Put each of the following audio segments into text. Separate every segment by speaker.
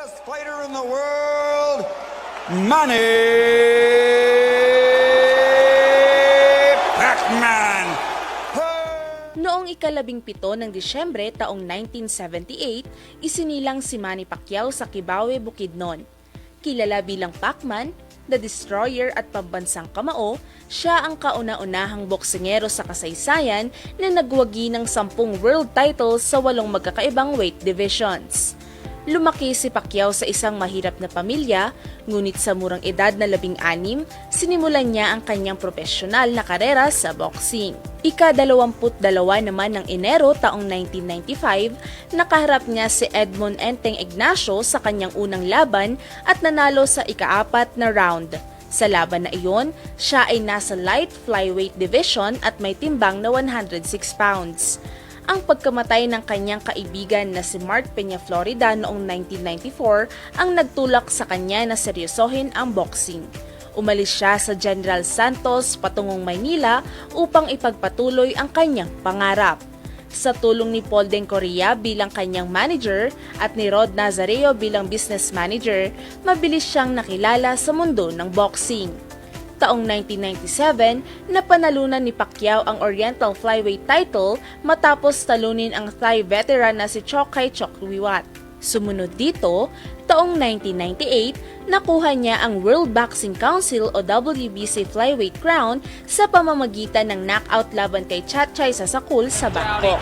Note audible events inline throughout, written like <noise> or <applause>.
Speaker 1: best fighter in the world, Manny Pacman.
Speaker 2: Noong ikalabing pito ng Disyembre taong 1978, isinilang si Manny Pacquiao sa Kibawe, Bukidnon. Kilala bilang Pacman, The Destroyer at pambansang kamao, siya ang kauna-unahang boksingero sa kasaysayan na nagwagi ng sampung world titles sa walong magkakaibang weight divisions. Lumaki si Pacquiao sa isang mahirap na pamilya, ngunit sa murang edad na labing-anim, sinimulan niya ang kanyang profesional na karera sa boxing. Ika-22 naman ng Enero taong 1995, nakaharap niya si Edmond Enteng Ignacio sa kanyang unang laban at nanalo sa ikaapat na round. Sa laban na iyon, siya ay nasa light flyweight division at may timbang na 106 pounds ang pagkamatay ng kanyang kaibigan na si Mark Peña Florida noong 1994 ang nagtulak sa kanya na seryosohin ang boxing. Umalis siya sa General Santos patungong Maynila upang ipagpatuloy ang kanyang pangarap. Sa tulong ni Paul Den Correa bilang kanyang manager at ni Rod Nazareo bilang business manager, mabilis siyang nakilala sa mundo ng boxing taong 1997, napanalunan ni Pacquiao ang Oriental Flyweight title matapos talunin ang Thai veteran na si Chokay Chokwiwat. Sumunod dito, taong 1998, nakuha niya ang World Boxing Council o WBC Flyweight crown sa pamamagitan ng knockout laban kay Chatchay Sasakul sa Bangkok.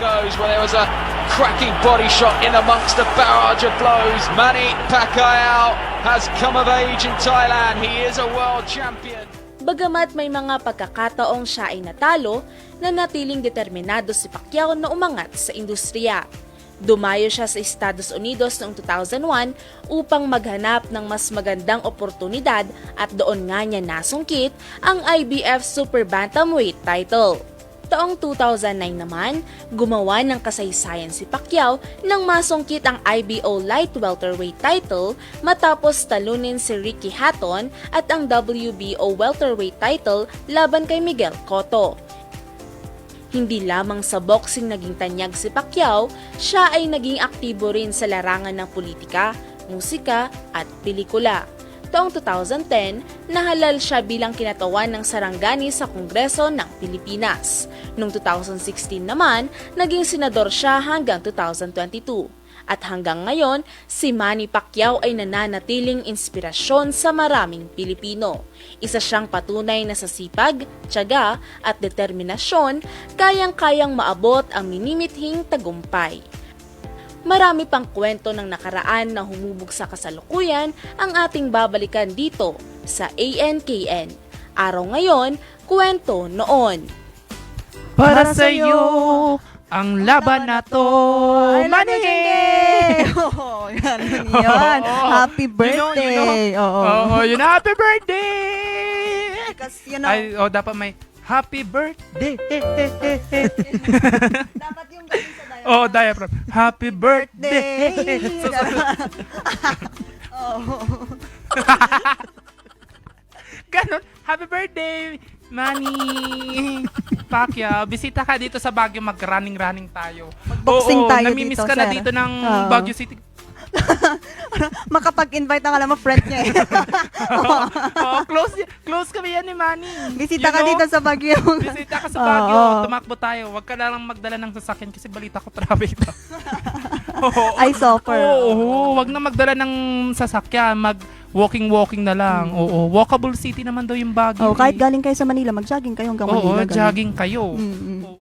Speaker 3: cracking body shot in amongst a barrage of blows. Manny Pacquiao has come of age in Thailand. He is a world champion.
Speaker 2: Bagamat may mga pagkakataong siya ay natalo, nanatiling determinado si Pacquiao na umangat sa industriya. Dumayo siya sa Estados Unidos noong 2001 upang maghanap ng mas magandang oportunidad at doon nga niya nasungkit ang IBF Super Bantamweight title. Taong 2009 naman, gumawa ng kasaysayan si Pacquiao nang masungkit ang IBO Light Welterweight title matapos talunin si Ricky Hatton at ang WBO Welterweight title laban kay Miguel Cotto. Hindi lamang sa boxing naging tanyag si Pacquiao, siya ay naging aktibo rin sa larangan ng politika, musika at pelikula. Taong 2010, nahalal siya bilang kinatawan ng sarangani sa Kongreso ng Pilipinas. Noong 2016 naman, naging senador siya hanggang 2022. At hanggang ngayon, si Manny Pacquiao ay nananatiling inspirasyon sa maraming Pilipino. Isa siyang patunay na sa sipag, tiyaga at determinasyon, kayang-kayang maabot ang minimithing tagumpay. Marami pang kwento ng nakaraan na humubog sa kasalukuyan ang ating babalikan dito sa ANKN. Araw ngayon, kwento noon.
Speaker 4: Para sa iyo ang laban na to.
Speaker 5: Ay,
Speaker 4: Manny! <laughs>
Speaker 5: Oo, yan <laughs> yun. Happy birthday.
Speaker 4: You know, you know.
Speaker 5: Oo.
Speaker 4: Oo, yun na, happy birthday!
Speaker 5: Kasi, you know,
Speaker 4: Ay, oh, dapat may happy birthday. <laughs>
Speaker 5: dapat yung galing sa diet.
Speaker 4: oh, diaphragm. Happy birthday.
Speaker 5: Day. Oo.
Speaker 4: Ganon. Happy birthday, Manny Pacquiao. Bisita ka dito sa Baguio, mag-running-running tayo.
Speaker 5: Mag-boxing
Speaker 4: Oo,
Speaker 5: tayo
Speaker 4: namimiss
Speaker 5: dito,
Speaker 4: ka na
Speaker 5: sir.
Speaker 4: dito ng
Speaker 5: Oo.
Speaker 4: Baguio City. <laughs>
Speaker 5: Makapag-invite na ka lang, friend niya eh. <laughs>
Speaker 4: oh, close, close kami yan ni Manny.
Speaker 5: Bisita
Speaker 4: You
Speaker 5: ka
Speaker 4: know?
Speaker 5: dito sa Baguio.
Speaker 4: Bisita ka sa Baguio,
Speaker 5: Oo.
Speaker 4: tumakbo tayo. Huwag ka na lang magdala ng sasakyan kasi balita ko traffic daw. <laughs> Oo.
Speaker 5: I suffer.
Speaker 4: Oo, oo, wag na magdala ng sasakyan, mag walking-walking na lang. Oo, walkable city naman daw yung Baguio.
Speaker 5: Oh, kahit
Speaker 4: eh.
Speaker 5: galing kayo sa Manila, mag-jogging kayo hanggang
Speaker 4: Oo,
Speaker 5: Manila. ganun.
Speaker 4: jogging kayo.
Speaker 5: Mm, mm.